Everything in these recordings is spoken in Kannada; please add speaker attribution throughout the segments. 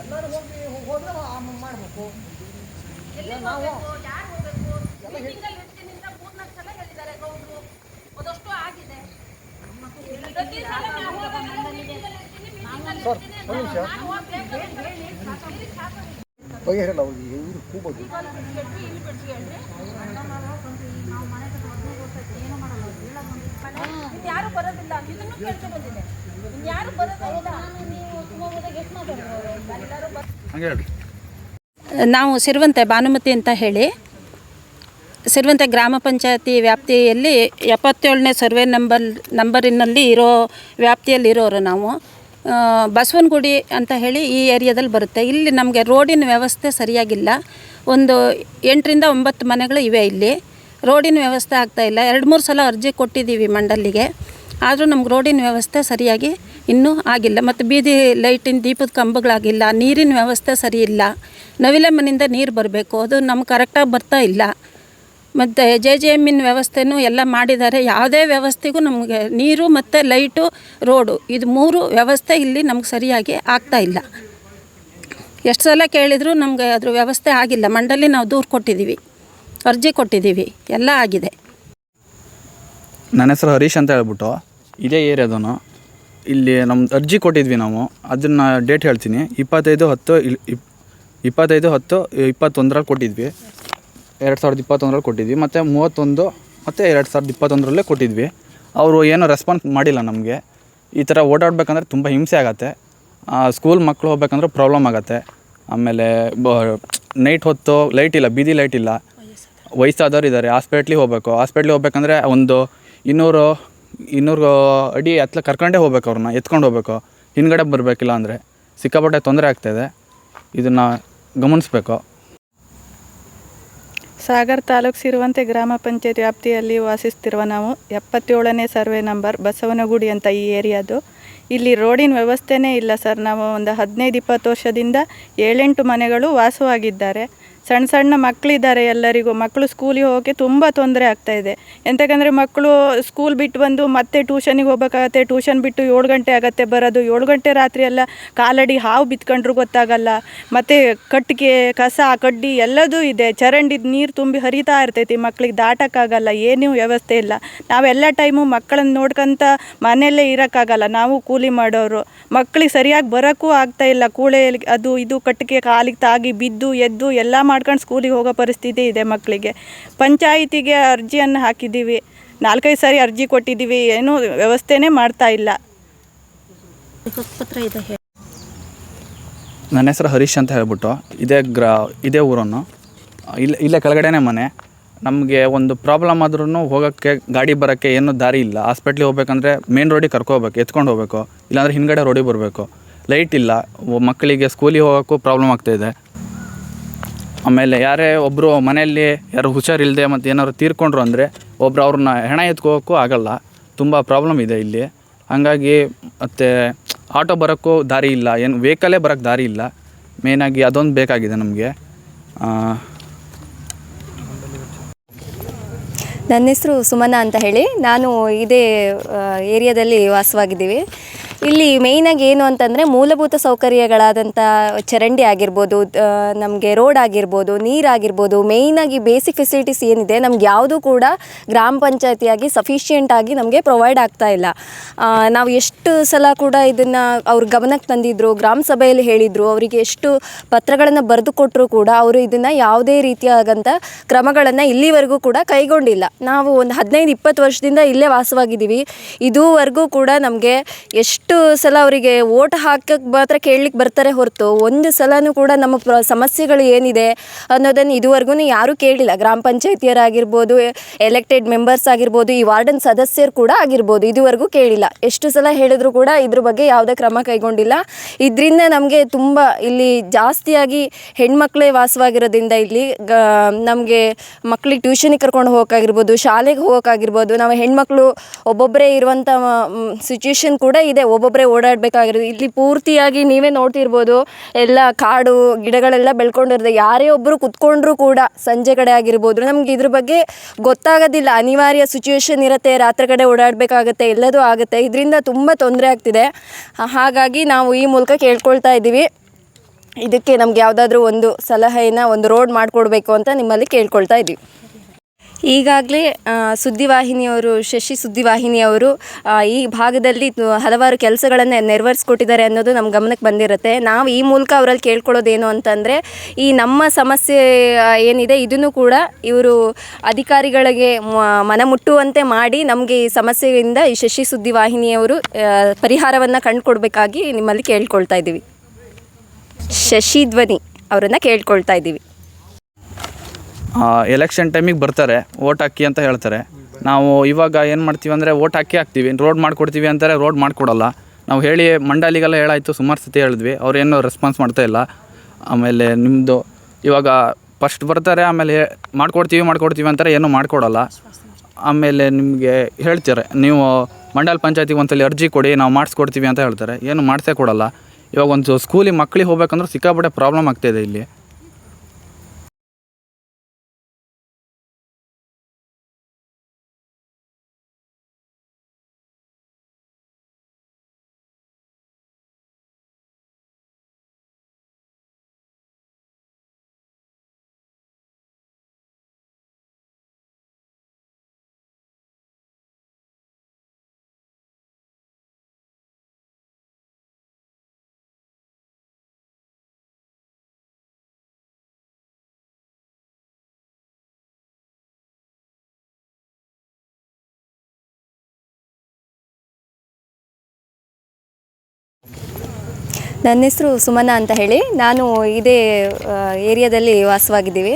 Speaker 1: ಎಲ್ಲರೂ ಹೋಗಿ ಹೋದ್ರೆ ಮಾಡಬೇಕು. ನಾವು ಸರ್ ಒಂದು ನಿಮಿಷ. ಬಗೆಹರಲ್ಲ ಅವ್ರು ನಾವು ಕೂಬೋದು
Speaker 2: ಯಾರು ಬರೋದಿಲ್ಲ. ಇದನ್ನು ಕೇಳ್ಕೊಂಡು ಬಂದಿದೆ ಯಾರು ಬರೋದಿಲ್ಲ.
Speaker 3: ನಾವು ಸಿರುವಂತೆ ಭಾನುಮತಿ ಅಂತ ಹೇಳಿ ಸಿರುವಂತೆ ಗ್ರಾಮ ಪಂಚಾಯತಿ ವ್ಯಾಪ್ತಿಯಲ್ಲಿ ಎಪ್ಪತ್ತೇಳನೇ ಸರ್ವೆ ನಂಬರ್ ನಂಬರಿನಲ್ಲಿ ಇರೋ ವ್ಯಾಪ್ತಿಯಲ್ಲಿ ಇರೋರು ನಾವು. ಬಸವನಗುಡಿ ಅಂತ ಹೇಳಿ ಈ ಏರಿಯಾದಲ್ಲಿ ಬರುತ್ತೆ. ಇಲ್ಲಿ ನಮಗೆ ರೋಡಿನ ವ್ಯವಸ್ಥೆ ಸರಿಯಾಗಿಲ್ಲ. ಒಂದು ಎಂಟರಿಂದ ಒಂಬತ್ತು ಮನೆಗಳು ಇವೆ ಇಲ್ಲಿ. ರೋಡಿನ ವ್ಯವಸ್ಥೆ ಆಗ್ತಾಯಿಲ್ಲ ಎರಡು, ಮೂರು ಸಲ ಅರ್ಜಿ ಕೊಟ್ಟಿದ್ದೀವಿ ಮಂಡಲ್ಲಿಗೆ ಆದರೂ ನಮ್ಗೆ ರೋಡಿನ ವ್ಯವಸ್ಥೆ ಸರಿಯಾಗಿ ಇನ್ನೂ ಆಗಿಲ್ಲ. ಮತ್ತು ಬೀದಿ ಲೈಟಿನ ದೀಪದ ಕಂಬಗಳಾಗಿಲ್ಲ. ನೀರಿನ ವ್ಯವಸ್ಥೆ ಸರಿ ಇಲ್ಲ. ನವಿಲೆ ಮನೆಯಿಂದ ನೀರು ಬರಬೇಕು. ಅದು ನಮ್ಗೆ ಕರೆಕ್ಟಾಗಿ ಬರ್ತಾ ಇಲ್ಲ. ಮತ್ತು ಜೆ ಜೆ ಎಮ್ಮಿನ ವ್ಯವಸ್ಥೆನೂ ಎಲ್ಲ ಮಾಡಿದ್ದಾರೆ. ಯಾವುದೇ ವ್ಯವಸ್ಥೆಗೂ ನಮಗೆ ನೀರು ಮತ್ತು ಲೈಟು, ರೋಡು ಇದು ಮೂರು ವ್ಯವಸ್ಥೆ ಇಲ್ಲಿ ನಮ್ಗೆ ಸರಿಯಾಗಿ ಆಗ್ತಾ ಇಲ್ಲ. ಎಷ್ಟು ಸಲ ಕೇಳಿದರೂ ನಮಗೆ ಅದ್ರ ವ್ಯವಸ್ಥೆ ಆಗಿಲ್ಲ. ಮಂಡಳಿ ನಾವು ದೂರು ಕೊಟ್ಟಿದ್ದೀವಿ. ಅರ್ಜಿ ಕೊಟ್ಟಿದ್ದೀವಿ. ಎಲ್ಲ ಆಗಿದೆ.
Speaker 4: ನನ್ನ ಹೆಸರು ಹರೀಶ್ ಅಂತ ಹೇಳ್ಬಿಟ್ಟು ಇದೇ ಏರಿಯಾದನು ಇಲ್ಲಿ ನಮ್ಮ ಅರ್ಜಿ ಕೊಟ್ಟಿದ್ವಿ ನಾವು. ಅದನ್ನು ಡೇಟ್ ಹೇಳ್ತೀನಿ. ಇಪ್ಪತ್ತೈದು ಹತ್ತು ಇಪ್ಪತ್ತೈದು ಹತ್ತು ಇಪ್ಪತ್ತೊಂದರಲ್ಲಿ ಕೊಟ್ಟಿದ್ವಿ. ಎರಡು ಸಾವಿರದ ಇಪ್ಪತ್ತೊಂದರಲ್ಲಿ ಕೊಟ್ಟಿದ್ವಿ. ಮತ್ತು ಮೂವತ್ತೊಂದು ಮತ್ತು ಎರಡು ಸಾವಿರದ ಇಪ್ಪತ್ತೊಂದರಲ್ಲೇ ಕೊಟ್ಟಿದ್ವಿ. ಅವರು ಏನೂ ರೆಸ್ಪಾನ್ಸ್ ಮಾಡಿಲ್ಲ ನಮಗೆ. ಈ ಥರ ಓಡಾಡಬೇಕಂದ್ರೆ ತುಂಬ ಹಿಂಸೆ ಆಗತ್ತೆ. ಸ್ಕೂಲ್ ಮಕ್ಕಳು ಹೋಗ್ಬೇಕಂದ್ರೆ ಪ್ರಾಬ್ಲಮ್ ಆಗುತ್ತೆ. ಆಮೇಲೆ ನೈಟ್ ಹೊತ್ತು ಲೈಟ್ ಇಲ್ಲ, ಬೀದಿ ಲೈಟ್ ಇಲ್ಲ. ವಯಸ್ಸಾದವ್ರು ಇದ್ದಾರೆ ಹಾಸ್ಪಿಟ್ಲಿಗೆ ಹೋಗ್ಬೇಕು. ಹಾಸ್ಪಿಟ್ಲಿಗೆ ಹೋಗ್ಬೇಕಂದ್ರೆ ಒಂದು ಇನ್ನೂರು ಇನ್ನೂರು ಅಡಿ ಹತ್ಲ ಕರ್ಕೊಂಡೇ ಹೋಗ್ಬೇಕು ಅವ್ರನ್ನ, ಎತ್ಕೊಂಡು ಹೋಗ್ಬೇಕು. ಹಿಂದ್ಗಡೆ ಬರಬೇಕಿಲ್ಲ ಅಂದರೆ ಸಿಕ್ಕಾಪಟ್ಟೆ ತೊಂದರೆ ಆಗ್ತಾಯಿದೆ ಇದನ್ನು ಗಮನಿಸ್ಬೇಕು.
Speaker 5: ಸಾಗರ್ ತಾಲೂಕು ಸಿರುವಂತೆ ಗ್ರಾಮ ಪಂಚಾಯತ್ ವ್ಯಾಪ್ತಿಯಲ್ಲಿ ವಾಸಿಸ್ತಿರುವ ನಾವು ಎಪ್ಪತ್ತೇಳನೇ ಸರ್ವೆ ನಂಬರ್ ಬಸವನಗುಡಿ ಅಂತ ಈ ಏರಿಯಾದು. ಇಲ್ಲಿ ರೋಡಿನ ವ್ಯವಸ್ಥೆನೇ ಇಲ್ಲ ಸರ್. ನಾವು ಒಂದು ಹದಿನೈದು, ಇಪ್ಪತ್ತು ವರ್ಷದಿಂದ ಏಳೆಂಟು ಮನೆಗಳು ವಾಸವಾಗಿದ್ದಾರೆ. ಸಣ್ಣ ಸಣ್ಣ ಮಕ್ಕಳಿದ್ದಾರೆ ಎಲ್ಲರಿಗೂ. ಮಕ್ಕಳು ಸ್ಕೂಲಿಗೆ ಹೋಗೋಕ್ಕೆ ತುಂಬ ತೊಂದರೆ ಆಗ್ತಾ ಇದೆ. ಎಂತಕ್ಕಂದರೆ ಮಕ್ಕಳು ಸ್ಕೂಲ್ ಬಿಟ್ಟು ಬಂದು ಮತ್ತೆ ಟ್ಯೂಷನಿಗೆ ಹೋಗ್ಬೇಕಾಗತ್ತೆ. ಟ್ಯೂಷನ್ ಬಿಟ್ಟು ಏಳು ಗಂಟೆ ಆಗತ್ತೆ ಬರೋದು. ಏಳು ಗಂಟೆ ರಾತ್ರಿ ಎಲ್ಲ ಕಾಲಡಿ ಹಾವು ಬಿತ್ಕೊಂಡ್ರು ಗೊತ್ತಾಗಲ್ಲ. ಮತ್ತು ಕಟ್ಟಿಗೆ, ಕಸ, ಕಡ್ಡಿ ಎಲ್ಲದೂ ಇದೆ. ಚರಂಡಿದ ನೀರು ತುಂಬಿ ಹರಿತಾ ಇರ್ತೈತಿ. ಮಕ್ಕಳಿಗೆ ದಾಟಕ್ಕಾಗಲ್ಲ. ಏನೂ ವ್ಯವಸ್ಥೆ ಇಲ್ಲ. ನಾವೆಲ್ಲ ಟೈಮು ಮಕ್ಕಳನ್ನು ನೋಡ್ಕೊಂತ ಮನೆಯಲ್ಲೇ ಇರೋಕ್ಕಾಗಲ್ಲ. ನಾವು ಕೂಲಿ ಮಾಡೋರು. ಮಕ್ಕಳಿಗೆ ಸರಿಯಾಗಿ ಬರೋಕ್ಕೂ ಇಲ್ಲ. ಕೂಳೆ ಅದು ಇದು ಕಟ್ಟಿಗೆ ಕಾಲಿಗೆ ತಾಗಿ ಬಿದ್ದು ಎದ್ದು ಎಲ್ಲ ಮಾಡ್ಕೊಂಡು ಸ್ಕೂಲಿಗೆ ಹೋಗೋ ಪರಿಸ್ಥಿತಿ ಇದೆ ಮಕ್ಕಳಿಗೆ. ಪಂಚಾಯಿತಿಗೆ ಅರ್ಜಿಯನ್ನು ಹಾಕಿದ್ದೀವಿ. ನಾಲ್ಕೈದು ಸಾರಿ ಅರ್ಜಿ ಕೊಟ್ಟಿದ್ದೀವಿ. ಏನೂ ವ್ಯವಸ್ಥೆನೇ ಮಾಡ್ತಾ ಇಲ್ಲ.
Speaker 4: ನನ್ನ ಹೆಸರು ಹರೀಶ್ ಅಂತ ಹೇಳ್ಬಿಟ್ಟು ಇದೇ ಗ್ರ ಇದೇ ಊರನ್ನು. ಇಲ್ಲ ಇಲ್ಲೇ ಕೆಳಗಡೆನೇ ಮನೆ. ನಮಗೆ ಒಂದು ಪ್ರಾಬ್ಲಮ್ ಆದ್ರೂ ಹೋಗೋಕ್ಕೆ ಗಾಡಿ ಬರೋಕ್ಕೆ ಏನೂ ದಾರಿ ಇಲ್ಲ. ಹಾಸ್ಪಿಟ್ಲಿಗೆ ಹೋಗ್ಬೇಕಂದ್ರೆ ಮೇನ್ ರೋಡಿಗೆ ಕರ್ಕೋಬೇಕು ಎತ್ಕೊಂಡು ಹೋಗ್ಬೇಕು. ಇಲ್ಲಾಂದರೆ ಹಿಂದ್ಗಡೆ ರೋಡಿಗೆ ಬರಬೇಕು. ಲೈಟ್ ಇಲ್ಲ. ಮಕ್ಕಳಿಗೆ ಸ್ಕೂಲಿಗೆ ಹೋಗೋಕ್ಕೂ ಪ್ರಾಬ್ಲಮ್ ಆಗ್ತಾಯಿದೆ ಆಮೇಲೆ ಯಾರೇ ಒಬ್ಬರು ಮನೆಯಲ್ಲಿ ಯಾರು ಹುಷಾರಿಲ್ಲದೆ ಮತ್ತು ಏನಾದ್ರು ತೀರ್ಕೊಂಡ್ರು ಅಂದರೆ ಒಬ್ರು ಅವ್ರನ್ನ ಹೆಣ ಎತ್ಕೋಕ್ಕೂ ಆಗಲ್ಲ. ತುಂಬ ಪ್ರಾಬ್ಲಮ್ ಇದೆ ಇಲ್ಲಿ. ಹಾಗಾಗಿ ಮತ್ತು ಆಟೋ ಬರೋಕ್ಕೂ ದಾರಿ ಇಲ್ಲ. ಏನು ವೆಹಿಕಲೇ ಬರೋಕ್ಕೆ ದಾರಿ ಇಲ್ಲ. ಮೇಯ್ನಾಗಿ ಅದೊಂದು ಬೇಕಾಗಿದೆ ನಮಗೆ.
Speaker 6: ನನ್ನ ಹೆಸರು ಸುಮನಾ ಅಂತ ಹೇಳಿ. ನಾನು ಇದೇ ಏರಿಯಾದಲ್ಲಿ ವಾಸವಾಗಿದ್ದೀವಿ. ಇಲ್ಲಿ ಮೇಯ್ನಾಗಿ ಏನು ಅಂತಂದರೆ ಮೂಲಭೂತ ಸೌಕರ್ಯಗಳಾದಂಥ ಚರಂಡಿ ಆಗಿರ್ಬೋದು ನಮಗೆ ರೋಡ್ ಆಗಿರ್ಬೋದು ನೀರಾಗಿರ್ಬೋದು ಮೇಯ್ನಾಗಿ ಬೇಸಿಕ್ ಫೆಸಿಲಿಟೀಸ್ ಏನಿದೆ ನಮ್ಗೆ ಯಾವುದೂ ಕೂಡ ಗ್ರಾಮ ಪಂಚಾಯತಿಯಾಗಿ ಸಫಿಷಿಯೆಂಟ್ ಆಗಿ ನಮಗೆ ಪ್ರೊವೈಡ್ ಆಗ್ತಾ ಇಲ್ಲ. ನಾವು ಎಷ್ಟು ಸಲ ಕೂಡ ಇದನ್ನು ಅವ್ರ ಗಮನಕ್ಕೆ ತಂದಿದ್ರು, ಗ್ರಾಮ ಸಭೆಯಲ್ಲಿ ಹೇಳಿದರು, ಅವರಿಗೆ ಎಷ್ಟು ಪತ್ರಗಳನ್ನು ಬರೆದು ಕೊಟ್ಟರು ಕೂಡ ಅವರು ಇದನ್ನು ಯಾವುದೇ ರೀತಿಯಾದಂಥ ಕ್ರಮಗಳನ್ನು ಇಲ್ಲಿವರೆಗೂ ಕೂಡ ಕೈಗೊಂಡಿಲ್ಲ. ನಾವು ಒಂದು ಹದಿನೈದು ಇಪ್ಪತ್ತು ವರ್ಷದಿಂದ ಇಲ್ಲೇ ವಾಸವಾಗಿದ್ದೀವಿ. ಇದುವರೆಗೂ ಕೂಡ ನಮಗೆ ಎಷ್ಟು ಸಲ ಅವರಿಗೆ ಓಟ್ ಹಾಕಕ್ಕೆ ಮಾತ್ರ ಕೇಳಲಿಕ್ಕೆ ಬರ್ತಾರೆ ಹೊರತು, ಒಂದು ಸಲನೂ ಕೂಡ ನಮ್ಮ ಪ್ರ, ಸಮಸ್ಯೆಗಳು ಏನಿದೆ ಅನ್ನೋದನ್ನು ಇದುವರೆಗೂ ಯಾರೂ ಕೇಳಿಲ್ಲ. ಗ್ರಾಮ ಪಂಚಾಯತಿಯರಾಗಿರ್ಬೋದು ಎಲೆಕ್ಟೆಡ್ ಮೆಂಬರ್ಸ್ ಆಗಿರ್ಬೋದು, ಈ ವಾರ್ಡನ್ ಸದಸ್ಯರು ಕೂಡ ಆಗಿರ್ಬೋದು, ಇದುವರೆಗೂ ಕೇಳಿಲ್ಲ. ಎಷ್ಟು ಸಲ ಹೇಳಿದ್ರು ಕೂಡ ಇದ್ರ ಬಗ್ಗೆ ಯಾವುದೇ ಕ್ರಮ ಕೈಗೊಂಡಿಲ್ಲ. ಇದರಿಂದ ನಮಗೆ ತುಂಬ ಇಲ್ಲಿ ಜಾಸ್ತಿಯಾಗಿ ಹೆಣ್ಮಕ್ಳೇ ವಾಸವಾಗಿರೋದ್ರಿಂದ ಇಲ್ಲಿ, ಗ, ನಮಗೆ ಮಕ್ಳಿಗೆ ಟ್ಯೂಷನಿಗೆ ಕರ್ಕೊಂಡು ಹೋಗೋಕ್ಕಾಗಿರ್ಬೋದು ಶಾಲೆಗೆ ಹೋಗೋಕ್ಕಾಗಿರ್ಬೋದು ನಾವು ಹೆಣ್ಮಕ್ಳು ಒಬ್ಬೊಬ್ಬರೇ ಇರುವಂಥ ಸಿಚುವೇಶನ್ ಕೂಡ ಇದೆ. ಒಬ್ಬೊಬ್ಬರೇ ಓಡಾಡಬೇಕಾಗಿರೋದು. ಇಲ್ಲಿ ಪೂರ್ತಿಯಾಗಿ ನೀವೇ ನೋಡ್ತಿರ್ಬೋದು. ಎಲ್ಲ ಕಾಡು, ಗಿಡಗಳೆಲ್ಲ ಬೆಳ್ಕೊಂಡಿರೋದು ಯಾರೇ ಒಬ್ಬರು ಕುತ್ಕೊಂಡ್ರೂ ಕೂಡ ಸಂಜೆ ಕಡೆ ಆಗಿರ್ಬೋದು. ನಮ್ಗೆ ಇದ್ರ ಬಗ್ಗೆ ಗೊತ್ತಾಗೋದಿಲ್ಲ. ಅನಿವಾರ್ಯ ಸಿಚುವೇಶನ್ ಇರುತ್ತೆ. ರಾತ್ರಿ ಕಡೆ ಓಡಾಡಬೇಕಾಗತ್ತೆ. ಎಲ್ಲದೂ ಆಗುತ್ತೆ. ಇದರಿಂದ ತುಂಬ ತೊಂದರೆ ಆಗ್ತಿದೆ. ಹಾಗಾಗಿ ನಾವು ಈ ಮೂಲಕ ಕೇಳ್ಕೊಳ್ತಾ ಇದ್ದೀವಿ. ಇದಕ್ಕೆ ನಮ್ಗೆ ಯಾವುದಾದ್ರೂ ಒಂದು ಸಲಹೆನ, ಒಂದು ರೋಡ್ ಮಾಡಿಕೊಡ್ಬೇಕು ಅಂತ ನಿಮ್ಮಲ್ಲಿ ಕೇಳ್ಕೊಳ್ತಾ ಇದ್ದೀವಿ. ಈಗಾಗಲೇ ಸುದ್ದಿವಾಹಿನಿಯವರು, ಶಶಿ ಸುದ್ದಿವಾಹಿನಿಯವರು ಈ ಭಾಗದಲ್ಲಿ ಹಲವಾರು ಕೆಲಸಗಳನ್ನು ನೆರವೇರಿಸ್ಕೊಟ್ಟಿದ್ದಾರೆ ಅನ್ನೋದು ನಮ್ಮ ಗಮನಕ್ಕೆ ಬಂದಿರುತ್ತೆ. ನಾವು ಈ ಮೂಲಕ ಅವರಲ್ಲಿ ಕೇಳ್ಕೊಳ್ಳೋದೇನು ಅಂತಂದರೆ, ಈ ನಮ್ಮ ಸಮಸ್ಯೆ ಏನಿದೆ ಇದನ್ನು ಕೂಡ ಇವರು ಅಧಿಕಾರಿಗಳಿಗೆ ಮನಮುಟ್ಟುವಂತೆ ಮಾಡಿ ನಮಗೆ ಈ ಸಮಸ್ಯೆಯಿಂದ ಈ ಶಶಿ ಸುದ್ದಿವಾಹಿನಿಯವರು ಪರಿಹಾರವನ್ನು ಕಂಡುಕೊಡ್ಬೇಕಾಗಿ ನಿಮ್ಮಲ್ಲಿ ಕೇಳ್ಕೊಳ್ತಾ ಇದ್ದೀವಿ. ಶಶಿ ಧ್ವನಿ ಅವರನ್ನು ಕೇಳ್ಕೊಳ್ತಾ ಇದ್ದೀವಿ.
Speaker 4: ಎಲೆಕ್ಷನ್ ಟೈಮಿಗೆ ಬರ್ತಾರೆ ಓಟ್ ಹಾಕಿ ಅಂತ ಹೇಳ್ತಾರೆ. ನಾವು ಇವಾಗ ಏನು ಮಾಡ್ತೀವಿ ಅಂದರೆ ಓಟ್ ಹಾಕಿ ಹಾಕ್ತೀವಿ ರೋಡ್ ಮಾಡಿಕೊಡ್ತೀವಿ ಅಂತಾರೆ ರೋಡ್ ಮಾಡಿಕೊಡಲ್ಲ. ನಾವು ಹೇಳಿ ಮಂಡಾಲಿಗೆಲ್ಲ ಹೇಳಾಯಿತು, ಸುಮಾರು ಸತಿ ಹೇಳಿದ್ವಿ ಅವ್ರೇನು ರೆಸ್ಪಾನ್ಸ್ ಮಾಡ್ತಾ ಇಲ್ಲ. ಆಮೇಲೆ ನಿಮ್ಮದು ಇವಾಗ ಫಸ್ಟ್ ಬರ್ತಾರೆ, ಆಮೇಲೆ ಮಾಡ್ಕೊಡ್ತೀವಿ ಮಾಡ್ಕೊಡ್ತೀವಿ ಅಂತಾರೆ, ಏನೂ ಮಾಡಿಕೊಡಲ್ಲ. ಆಮೇಲೆ ನಿಮಗೆ ಹೇಳ್ತಾರೆ, ನೀವು ಮಂಡಲ ಪಂಚಾಯತಿಗೆ ಒಂದ್ಸಲಿ ಅರ್ಜಿ ಕೊಡಿ, ನಾವು ಮಾಡಿಸ್ಕೊಡ್ತೀವಿ ಅಂತ ಹೇಳ್ತಾರೆ. ಏನು ಮಾಡಿಸೇ ಕೊಡಲ್ಲ. ಇವಾಗ ಒಂದು ಸ್ಕೂಲಿಗೆ ಮಕ್ಕಳಿಗೆ ಹೋಗ್ಬೇಕಂದ್ರೆ ಸಿಕ್ಕಾಪಟ್ಟೆ ಪ್ರಾಬ್ಲಮ್ ಆಗ್ತಾಯಿದೆ ಇಲ್ಲಿ.
Speaker 6: ನನ್ನ ಹೆಸರು ಸುಮನಾ ಅಂತ ಹೇಳಿ. ನಾನು ಇದೇ ಏರಿಯಾದಲ್ಲಿ ವಾಸವಾಗಿದ್ದೀವಿ.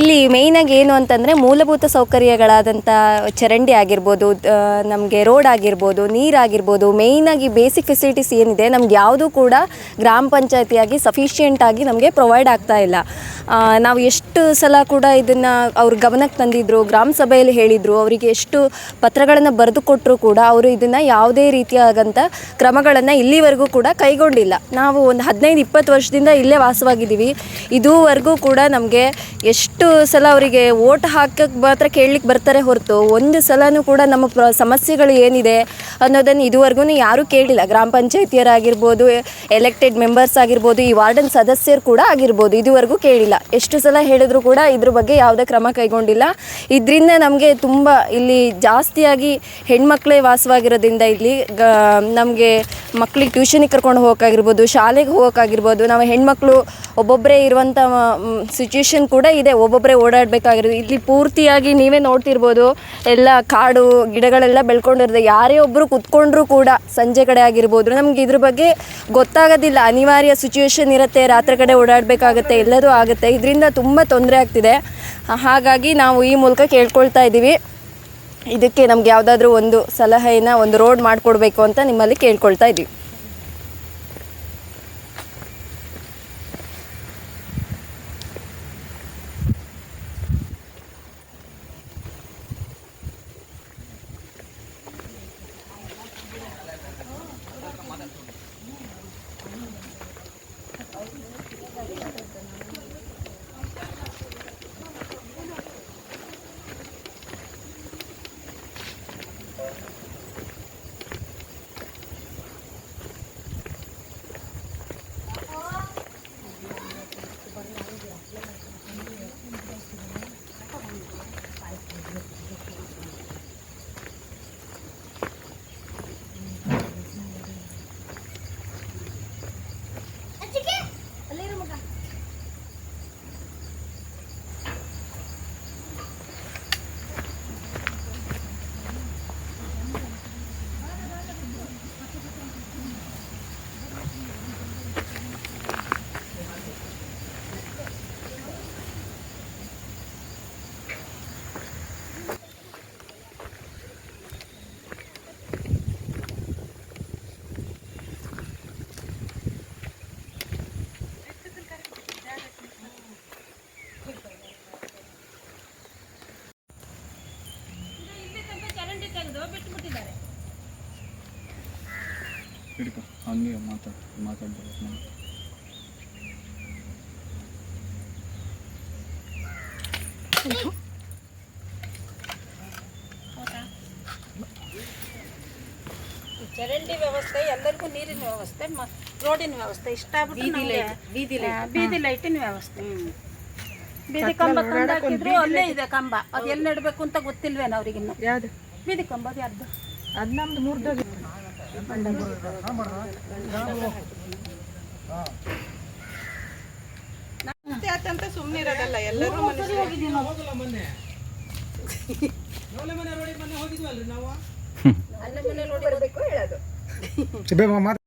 Speaker 6: ಇಲ್ಲಿ ಮೇಯ್ನಾಗಿ ಏನು ಅಂತಂದರೆ ಮೂಲಭೂತ ಸೌಕರ್ಯಗಳಾದಂಥ ಚರಂಡಿ ಆಗಿರ್ಬೋದು ನಮಗೆ ರೋಡ್ ಆಗಿರ್ಬೋದು ನೀರಾಗಿರ್ಬೋದು ಮೇಯ್ನಾಗಿ ಬೇಸಿಕ್ ಫೆಸಿಲಿಟೀಸ್ ಏನಿದೆ, ನಮ್ಗೆ ಯಾವುದೂ ಕೂಡ ಗ್ರಾಮ ಪಂಚಾಯತಿಯಾಗಿ ಸಫಿಷಿಯೆಂಟಾಗಿ ನಮಗೆ ಪ್ರೊವೈಡ್ ಆಗ್ತಾ ಇಲ್ಲ. ನಾವು ಎಷ್ಟು ಸಲ ಕೂಡ ಇದನ್ನು ಅವ್ರ ಗಮನಕ್ಕೆ ತಂದಿದ್ರು, ಗ್ರಾಮ ಸಭೆಯಲ್ಲಿ ಹೇಳಿದರು, ಅವರಿಗೆ ಎಷ್ಟು ಪತ್ರಗಳನ್ನು ಬರೆದು ಕೊಟ್ಟರು ಕೂಡ ಅವರು ಇದನ್ನು ಯಾವುದೇ ರೀತಿಯಾದಂಥ ಕ್ರಮಗಳನ್ನು ಇಲ್ಲಿವರೆಗೂ ಕೂಡ ಕೈಗೊಂಡಿಲ್ಲ. ನಾವು ಒಂದು ಹದಿನೈದು ಇಪ್ಪತ್ತು ವರ್ಷದಿಂದ ಇಲ್ಲೇ ವಾಸವಾಗಿದ್ದೀವಿ. ಇದುವರೆಗೂ ಕೂಡ ನಮಗೆ ಎಷ್ಟು ಸಲ ಅವರಿಗೆ ಓಟ್ ಹಾಕಕ್ಕೆ ಮಾತ್ರ ಕೇಳಲಿಕ್ಕೆ ಬರ್ತಾರೆ ಹೊರತು, ಒಂದು ಸಲನೂ ಕೂಡ ನಮ್ಮ ಪ್ರ, ಸಮಸ್ಯೆಗಳು ಏನಿದೆ ಅನ್ನೋದನ್ನು ಇದುವರೆಗೂ ಯಾರೂ ಕೇಳಿಲ್ಲ. ಗ್ರಾಮ ಪಂಚಾಯತಿಯರಾಗಿರ್ಬೋದು ಎಲೆಕ್ಟೆಡ್ ಮೆಂಬರ್ಸ್ ಆಗಿರ್ಬೋದು, ಈ ವಾರ್ಡನ್ ಸದಸ್ಯರು ಕೂಡ ಆಗಿರ್ಬೋದು, ಇದುವರೆಗೂ ಕೇಳಿಲ್ಲ. ಎಷ್ಟು ಸಲ ಹೇಳಿದ್ರು ಕೂಡ ಇದ್ರ ಬಗ್ಗೆ ಯಾವುದೇ ಕ್ರಮ ಕೈಗೊಂಡಿಲ್ಲ. ಇದರಿಂದ ನಮಗೆ ತುಂಬ ಇಲ್ಲಿ ಜಾಸ್ತಿಯಾಗಿ ಹೆಣ್ಮಕ್ಳೇ ವಾಸವಾಗಿರೋದ್ರಿಂದ ಇಲ್ಲಿ, ಗ, ನಮಗೆ ಮಕ್ಳಿಗೆ ಟ್ಯೂಷನಿಗೆ ಕರ್ಕೊಂಡು ಹೋಗೋಕ್ಕಾಗಿರ್ಬೋದು ಶಾಲೆಗೆ ಹೋಗೋಕ್ಕಾಗಿರ್ಬೋದು ನಾವು ಹೆಣ್ಮಕ್ಳು ಒಬ್ಬೊಬ್ಬರೇ ಇರುವಂಥ ಸಿಚುಯೇಷನ್ ಕೂಡ ಇದೆ. ಒಬ್ಬೊಬ್ಬರೇ ಓಡಾಡಬೇಕಾಗಿರೋದು. ಇಲ್ಲಿ ಪೂರ್ತಿಯಾಗಿ ನೀವೇ ನೋಡ್ತಿರ್ಬೋದು, ಎಲ್ಲ ಕಾಡು ಗಿಡಗಳೆಲ್ಲ ಬೆಳ್ಕೊಂಡಿರುತ್ತೆ ಯಾರೇ ಒಬ್ಬರು ಕುತ್ಕೊಂಡ್ರೂ ಕೂಡ ಸಂಜೆ ಕಡೆ ಆಗಿರ್ಬೋದು. ನಮ್ಗೆ ಇದ್ರ ಬಗ್ಗೆ ಗೊತ್ತಾಗೋದಿಲ್ಲ. ಅನಿವಾರ್ಯ ಸಿಚುವೇಶನ್ ಇರುತ್ತೆ, ರಾತ್ರಿ ಕಡೆ ಓಡಾಡಬೇಕಾಗುತ್ತೆ, ಎಲ್ಲದೂ ಆಗುತ್ತೆ. ಇದರಿಂದ ತುಂಬ ತೊಂದರೆ ಆಗ್ತಿದೆ. ಹಾಗಾಗಿ ನಾವು ಈ ಮೂಲಕ ಕೇಳ್ಕೊಳ್ತಾ ಇದ್ದೀವಿ. ಇದಕ್ಕೆ ನಮ್ಗೆ ಯಾವುದಾದ್ರೂ ಒಂದು ಸಲಹೆನ, ಒಂದು ರೋಡ್ ಮಾಡಿಕೊಡ್ಬೇಕು ಅಂತ ನಿಮ್ಮಲ್ಲಿ ಕೇಳ್ಕೊಳ್ತಾ ಇದ್ದೀವಿ.
Speaker 4: ಹಂಗೆ ಮಾತಾಡ್ ಮಾತಾಡ್ಬೋದು. ನಾನು
Speaker 3: ಚರಂಡಿ ವ್ಯವಸ್ಥೆ ಎಲ್ಲರಿಗೂ ನೀರಿನ ವ್ಯವಸ್ಥೆ ರೋಡಿನ ವ್ಯವಸ್ಥೆ ಇಷ್ಟ ಆಗ್ಬಿಟ್ಟು ಬೀದಿ ಲೈಟ್ ಬೀದಿ ಲೈಟಿನ ವ್ಯವಸ್ಥೆ. ಬೀದಿ ಕಂಬ ಹಾಕಿದ್ರು ಅಲ್ಲೇ ಇದೆ ಕಂಬ. ಅದು ಎಲ್ಲಿ ನೆಡಬೇಕು ಅಂತ ಗೊತ್ತಿಲ್ವೇನೋ ಅವ್ರಿಗಿನ್ನು.
Speaker 5: ಯಾವುದು?
Speaker 3: ಬೀದಿ ಕಂಬ ಅದು ಯಾರ್ದು?
Speaker 5: ಅದು ನಮ್ದು ಮುರಿದೋಗಿ ಅಂತ ಸುಮ್ಮನೆ ಇರೋದಲ್ಲ ಎಲ್ಲರೂ
Speaker 1: ಮನೆ ಹೋಗಿದ್ವಲ್ರಿ ನಾವು? ಅನ್ನ ಮನೆ ನೋಡಿ ಬರಬೇಕು ಮಾತು